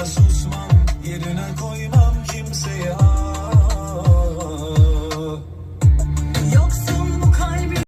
biraz uzman yerine koyma